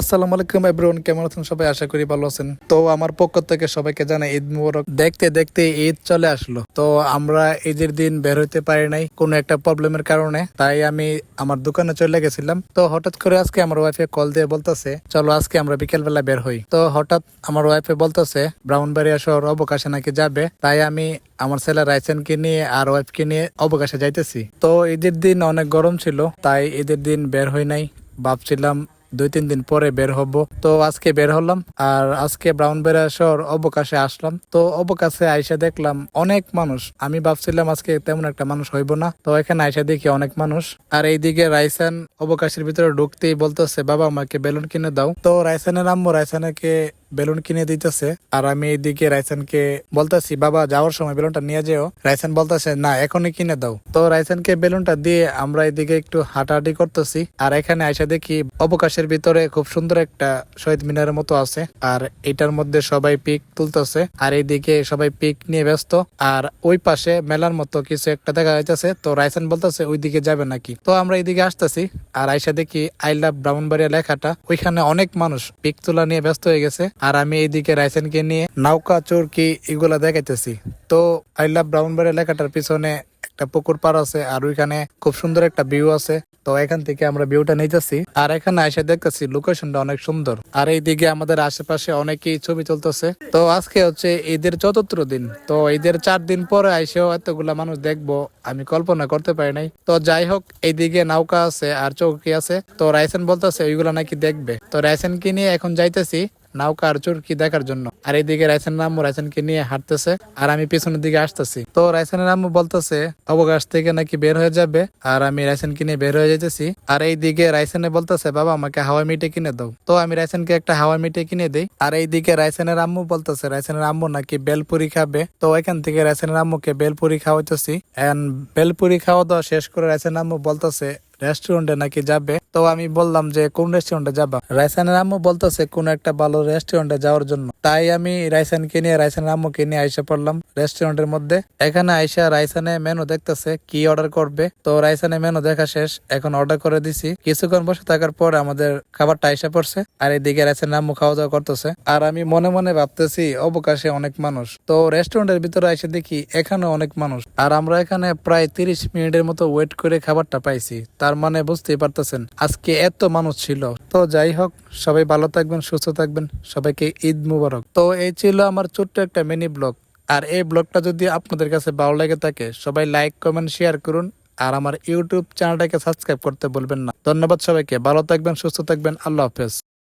আসসালামু আলাইকুম এভরিওয়ান কেমন আছেন? সবাই আশা করি ভালো আছেন। তো আমার পক্ষ থেকে সবাইকে জানাই ঈদ মুবারক। দেখতে দেখতে ঈদ চলে আসলো। তো আমরা ঈদের দিন বের হইতে পারি নাই কোনো একটা প্রবলেমের কারণে। তাই আমি আমার দোকানে চলে গেছিলাম। তো হঠাৎ করে আজকে আমার ওয়াইফে কল দিয়ে বলতেছে, চলো আজকে আমরা বিকেল বেলা বের হই। তো হঠাৎ আমার ওয়াইফে বলতেছে, ব্রাউনবাড়িয়া শহর অবকাশে নাকি যাবে? তাই আমি আমার ছেলে রাইসেনকে নিয়ে আর ওয়াইফকে নিয়ে অবকাশে যাইতেছি। তো ঈদের দিন অনেক গরম ছিল, তাই ঈদের দিন বের হই নাই। ভাবছিলাম দুই, তিন দিন পরে বের হব। তো আজকে বের হলাম আর আজকে ব্রাউন বেড়া শহর অবকাশে আসলাম। তো অবকাশে আইসা দেখলাম অনেক মানুষ। আমি ভাবছিলাম আজকে তেমন একটা মানুষ হইব না। তো এখানে আইসা দেখি অনেক মানুষ। আর এইদিকে রাইসান অবকাশের ভিতরে ঢুকতেই বলতেছে, বাবা, আমাকে বেলুন কিনে দাও। তো রাইসানের আম্মু রাইসানকে বেলুন কিনে দিতেছে। আর আমি এইদিকে রাইসানকে বলতেছি, বাবা, যাওয়ার সময় বেলুনটা নিয়ে যেও। রাইসান বলতেছে, না, এখনই কিনে দাও। তো রাইসানকে বেলুনটা দিয়ে আমরা এইদিকে একটু হাঁটাহাঁটি করতেছি। আর এখানে আইসা দেখি অবকাশের ভিতরে খুব সুন্দর একটা শহীদ মিনারের মতো আছে। আর এটার মধ্যে সবাই পিক তুলতেছে। আর এইদিকে সবাই পিক নিয়ে ব্যস্ত। আর ওই পাশে মেলার মতো কিছু একটা দেখা যাইতেছে। তো রাইসান বলতেছে, ওইদিকে যাবে নাকি? তো আমরা এইদিকে আসতেছি। আর আইসা দেখি আই লাভ ব্রাহ্মণবাড়িয়া লেখাটা। ওইখানে অনেক মানুষ পিক তোলা নিয়ে ব্যস্ত হয়ে গেছে। আর আমি এইদিকে রাইসেনকে নিয়ে নৌকা, চোরকি এগুলা দেখাইতেছি। তো আই লাভ ব্রাউনবাড়িয়া লেখাটার পিছনে একটা পুকুর পার আছে আর ওইখানে খুব সুন্দর একটা ভিউ আছে। তো এখান থেকে আমরা ভিউটা নিতেছি আর এখানে এসে দেখতেছি লোকেশনটা অনেক সুন্দর। আর এইদিকে আমাদের আশেপাশে অনেকেই ছবি তুলতেছে। তো আজকে হচ্ছে ঈদের চতুর্থ দিন। তো ঈদের চার দিন পরে আইসেও এতগুলা মানুষ দেখব, আমি কল্পনা করতে পারি নাই। তো যাই হোক, এইদিকে নৌকা আছে আর চৌকি আছে। তো রাইসেন বলতেছে, ওইগুলা নাকি দেখবে? তো রাইসেনকে নিয়ে এখন যাইতেছি। নৌকা আর চুরকি দেখার জন্য। আর এইদিকে রাইসেন আম্মু রাইসেনকে নিয়ে হাঁটতেছে, আর আমি পিছনের দিকে আসতেছি। তো রাইসেনের আম্মু বলতেছে, অবকাশ থেকে নাকি বের হয়ে যাবে, আর আমি রাইসেনকে নিয়ে বের হয়ে যেতেছি আর এইদিকে রাইসেনে বলতেছে, বাবা, আমাকে হাওয়াই মিটে কিনে দাও। তো আমি রাইসেনকে একটা হাওয়াই মিটে কিনে দিই, আর এইদিকে রাইসেনের আম্মু বলতেছে, রাইসেনের আম্মু নাকি বেলপুরি খাবে। তো এখান থেকে রাইসেনের আম্মুকে বেলপুরি খাওয়াইতেছি। এন্ড বেলপুরি খাওয়া দাওয়া শেষ করে রাইসেনের আম্মু বলতেছে রেস্টুরেন্টে নাকি যাবে? তো আমি বললাম যে, কোন রেস্টুরেন্টে যাবা? রাইসানের আম্মু বলতেছে, কোন একটা ভালো রেস্টুরেন্টে যাওয়ার জন্য। তাই আমি রাইসানকে নিয়ে, রাইসানের আম্মুকে নিয়ে আইসা পড়লাম রেস্টুরেন্টের মধ্যে। এখানে আইসা রাইসানে মেনু দেখতেছে, কি অর্ডার করবে। তো রাইসানে মেনু দেখা শেষ, এখন অর্ডার করে দিছি। কিছুক্ষণ বসে থাকার পর আমাদের খাবারটা আইসা পড়ছে, আর এদিকে রাইসানের আম্মু খাওয়া দাওয়া করতেছে। আর আমি মনে মনে ভাবতেছি, অবকাশে অনেক মানুষ। তো রেস্টুরেন্টের ভিতরে এসে দেখি এখানে অনেক মানুষ। আর আমরা এখানে প্রায় তিরিশ মিনিটের মতো ওয়েট করে খাবারটা পাইছি। তার মানে বুঝতেই পারতেছেন, আজকে এত মানুষ ছিল। তো যাই হোক, সবাই ভালো থাকবেন, সুস্থ থাকবেন, সবাইকে ঈদ মুবারক। তো এই ছিল আমার ছোট্ট একটা মিনি ব্লগ আর এই ব্লগটা যদি আপনাদের কাছে ভালো লেগে থাকে, সবাই লাইক কমেন্ট শেয়ার করুন। আর আমার ইউটিউব চ্যানেলটাকে সাবস্ক্রাইব করতে বলবেন না। ধন্যবাদ সবাইকে, ভালো থাকবেন, সুস্থ থাকবেন, আল্লাহ হাফেজ।